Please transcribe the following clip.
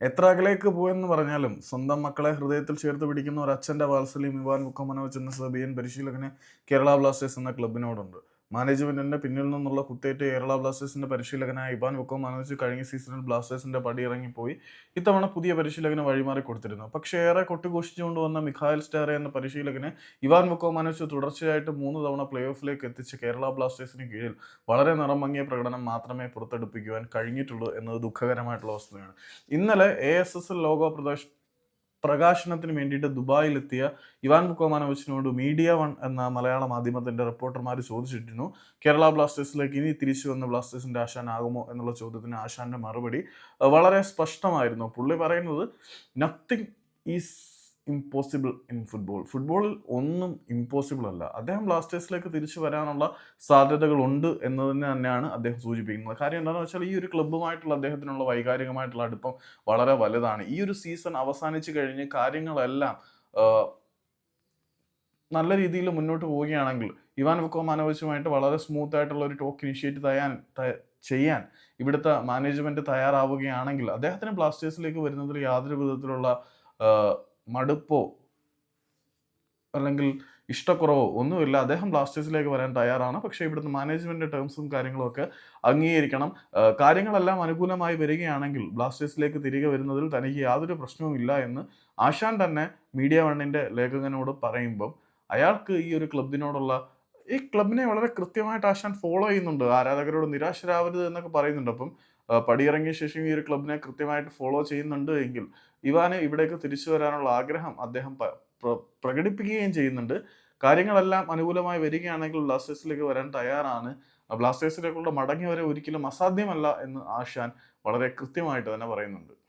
എത്ര അകലേക്ക് പോയെന്ന് പറഞ്ഞാലും സ്വന്തം മക്കളെ ഹൃദയത്തിൽ ചേർത്ത് പിടിക്കുന്ന ഒരു അച്ഛന്റെ വാത്സല്യം ഇവാൻ മുഖമനോജ് എന്ന സെർബിയൻ പരിശീലകന് കേരള ബ്ലാസ്റ്റേഴ്സ് എന്ന ക്ലബിനോടുണ്ട്. മാനേജ്മെന്റിന്റെ പിന്നിൽ നിന്നുള്ള കുത്തേറ്റ് കേരള ബ്ലാസ്റ്റേഴ്സിന്റെ പരിശീലകനായ ഇബാൻ ഇവാൻ മാനേജ് കഴിഞ്ഞ സീസണിൽ ബ്ലാസ്റ്റേഴ്സിന്റെ പടിയിറങ്ങിപ്പോയി ഇത്തവണ പുതിയ പരിശീലകന് വഴിമാറി കൊടുത്തിരുന്നു. പക്ഷേ ഏറെ കൊട്ടിഘോഷിച്ചുകൊണ്ട് വന്ന മിഖായൽ സ്റ്റാറെ എന്ന പരിശീലകന് ഇവാൻ വുക്കോമാനോവിച്ച് തുടർച്ചയായിട്ട് മൂന്ന് തവണ പ്ലേ ഓഫിലേക്ക് എത്തിച്ച് കേരള ബ്ലാസ്റ്റേഴ്സിന് കീഴിൽ വളരെ നിറം പ്രകടനം മാത്രമേ പുറത്തെടുപ്പിക്കുവാൻ കഴിഞ്ഞിട്ടുള്ളൂ എന്നത് ദുഃഖകരമായിട്ടുള്ള വസ്തുതയാണ്. ഇന്നലെ A S S L logo പ്രദർശ പ്രകാശനത്തിന് വേണ്ടിയിട്ട് ദുബായിലെത്തിയ ഇവാൻ ബുക്കോമാനോവിച്ചിനോട് മീഡിയ വൺ എന്ന മലയാള മാധ്യമത്തിന്റെ റിപ്പോർട്ടർമാർ ചോദിച്ചിരുന്നു കേരള ബ്ലാസ്റ്റേഴ്സിലേക്ക് ഇനി തിരിച്ചു വന്ന ബ്ലാസ്റ്റേഴ്സിന്റെ ആശാൻ ആകുമോ എന്നുള്ള ചോദ്യത്തിന് ആശാന്റെ മറുപടി വളരെ സ്പഷ്ടമായിരുന്നു. പുള്ളി പറയുന്നത് nothing is impossible in football ഫുട്ബോളിൽ ഒന്നും ഇമ്പോസിബിൾ അല്ല. അദ്ദേഹം ബ്ലാസ്റ്റേഴ്സിലേക്ക് തിരിച്ചു വരാനുള്ള സാധ്യതകളുണ്ട് എന്നതിനെ തന്നെയാണ് അദ്ദേഹം സൂചിപ്പിക്കുന്നത്. കാര്യം എന്താണെന്ന് വെച്ചാൽ ഈ ഒരു ക്ലബ്ബുമായിട്ടുള്ള അദ്ദേഹത്തിനുള്ള വൈകാരികമായിട്ടുള്ള അടുപ്പം വളരെ വലുതാണ്. ഈ ഒരു സീസൺ അവസാനിച്ചു കഴിഞ്ഞ് കാര്യങ്ങളെല്ലാം നല്ല രീതിയിൽ മുന്നോട്ട് പോവുകയാണെങ്കിൽ ഇവാൻ വുക്കോമാനോവിച്ചുമായിട്ട് വളരെ സ്മൂത്ത് ആയിട്ടുള്ള ഒരു ടോക്ക് ഇനിഷ്യേറ്റ് തയ്യാൻ ചെയ്യാൻ ഇവിടുത്തെ മാനേജ്മെന്റ് തയ്യാറാവുകയാണെങ്കിൽ അദ്ദേഹത്തിന് ബ്ലാസ്റ്റേഴ്സിലേക്ക് വരുന്നതിൽ യാതൊരു വിധത്തിലുള്ള മടുപ്പോ അല്ലെങ്കിൽ ഇഷ്ടക്കുറവോ ഒന്നുമില്ല. അദ്ദേഹം ബ്ലാസ്റ്റേഴ്സിലേക്ക് വരാൻ തയ്യാറാണ്. പക്ഷേ ഇവിടുത്തെ മാനേജ്മെന്റ് ടേംസും കാര്യങ്ങളൊക്കെ അംഗീകരിക്കണം. കാര്യങ്ങളെല്ലാം അനുകൂലമായി വരികയാണെങ്കിൽ ബ്ലാസ്റ്റേഴ്സിലേക്ക് തിരികെ വരുന്നതിൽ തനിക്ക് യാതൊരു പ്രശ്നവും ഇല്ല എന്ന് ആശാൻ തന്നെ മീഡിയ വണ്ണിന്റെ ലേഖകനോട് പറയുമ്പം അയാൾക്ക് ഈ ഒരു ക്ലബിനോടുള്ള ഈ ക്ലബിനെ വളരെ കൃത്യമായിട്ട് ആശാൻ ഫോളോ ചെയ്യുന്നുണ്ട്. ആരാധകരോട് നിരാശരാവരുത് എന്നൊക്കെ പറയുന്നുണ്ട്. അപ്പം പടിയിറങ്ങിയ ശേഷം ഈ ഒരു ക്ലബിനെ കൃത്യമായിട്ട് ഫോളോ ചെയ്യുന്നുണ്ട് എങ്കിൽ ഇവാനെ ഇവിടേക്ക് തിരിച്ചു വരാനുള്ള ആഗ്രഹം അദ്ദേഹം പ്രകടിപ്പിക്കുകയും ചെയ്യുന്നുണ്ട്. കാര്യങ്ങളെല്ലാം അനുകൂലമായി വരികയാണെങ്കിൽ ബ്ലാസ്റ്റേഴ്സിലേക്ക് വരാൻ തയ്യാറാണ്. ബ്ലാസ്റ്റേഴ്സിലേക്കുള്ള മടങ്ങി വരെ ഒരിക്കലും അസാധ്യമല്ല എന്ന് ആശാൻ വളരെ കൃത്യമായിട്ട് തന്നെ പറയുന്നുണ്ട്.